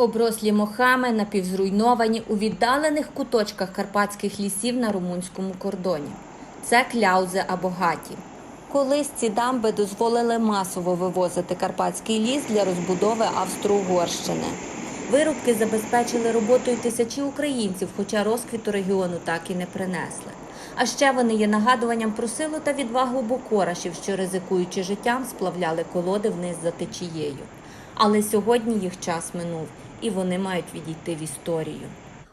Оброслі мохами, напівзруйновані у віддалених куточках карпатських лісів на румунському кордоні. Це кляузи або гаті. Колись ці дамби дозволили масово вивозити карпатський ліс для розбудови Австро-Угорщини. Вирубки забезпечили роботою тисячі українців, хоча розквіту регіону так і не принесли. А ще вони є нагадуванням про силу та відвагу бокорашів, що ризикуючи життям, сплавляли колоди вниз за течією. Але сьогодні їх час минув, і вони мають відійти в історію.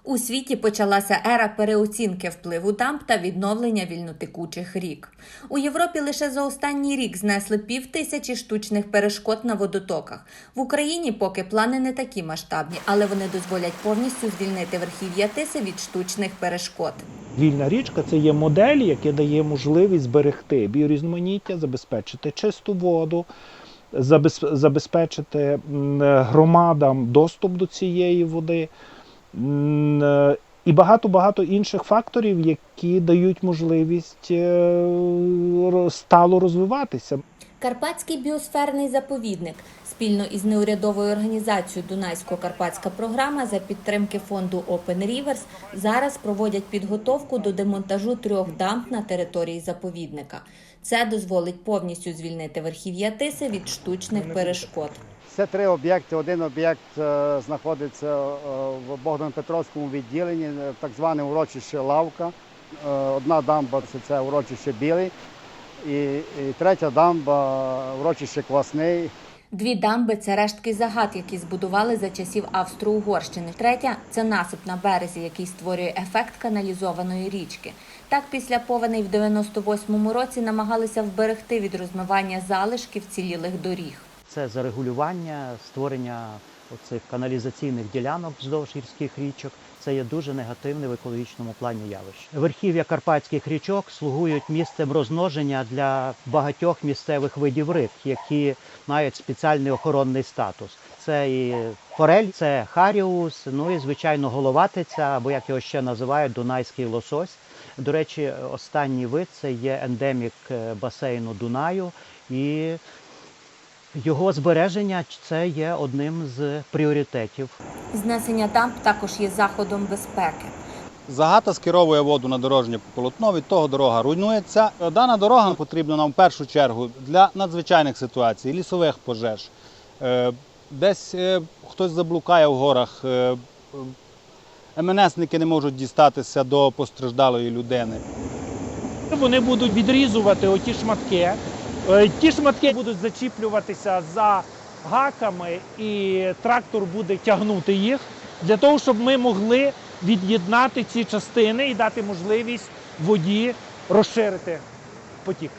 У світі почалася ера переоцінки впливу дамб та відновлення вільнотекучих рік. У Європі лише за останній рік знесли пів тисячі штучних перешкод на водотоках. В Україні поки плани не такі масштабні, але вони дозволять повністю звільнити верхів'я Тиси від штучних перешкод. Вільна річка це є модель, яка дає можливість зберегти біорізноманіття, забезпечити чисту воду, забезпечити громадам доступ до цієї води. І багато-багато інших факторів, які дають можливість е, стало розвиватися. Карпатський біосферний заповідник спільно із неурядовою організацією Дунайсько-Карпатська програма за підтримки фонду Open Rivers зараз проводять підготовку до демонтажу трьох дамб на території заповідника. Це дозволить повністю звільнити верхів'я Тиси від штучних перешкод. Це три об'єкти. Один об'єкт е, знаходиться е, в Богдан-Петровському відділенні, е, так зване урочище Лавка. Одна дамба це, урочище Білий, і третя дамба урочище Квасний. Дві дамби це рештки загад, які збудували за часів Австро-Угорщини. Третя це насип на березі, який створює ефект каналізованої річки. Так, після повеней в 98-му році намагалися вберегти від розмивання залишків цілілих доріг. Це зарегулювання, створення оцих каналізаційних ділянок вздовж гірських річок. Це є дуже негативне в екологічному плані явище. Верхів'я карпатських річок слугують місцем розмноження для багатьох місцевих видів риб, які мають спеціальний охоронний статус. Це і форель, це харіус, ну і звичайно головатиця, або як його ще називають, дунайський лосось. До речі, останній вид це є ендемік е, басейну Дунаю і його збереження це є одним з пріоритетів. Знесення дамб також є заходом безпеки. Загата скеровує воду на дорожнє полотно, від того дорога руйнується. Дана дорога потрібна нам в першу чергу для надзвичайних ситуацій, лісових пожеж. Е, Десь е, хтось заблукає в горах, е, МНСники не можуть дістатися до постраждалої людини. Вони будуть відрізувати оті шматки. Е, Ті шматки будуть зачіплюватися за гаками, і трактор буде тягнути їх для того, щоб ми могли від'єднати ці частини і дати можливість воді розширити потік.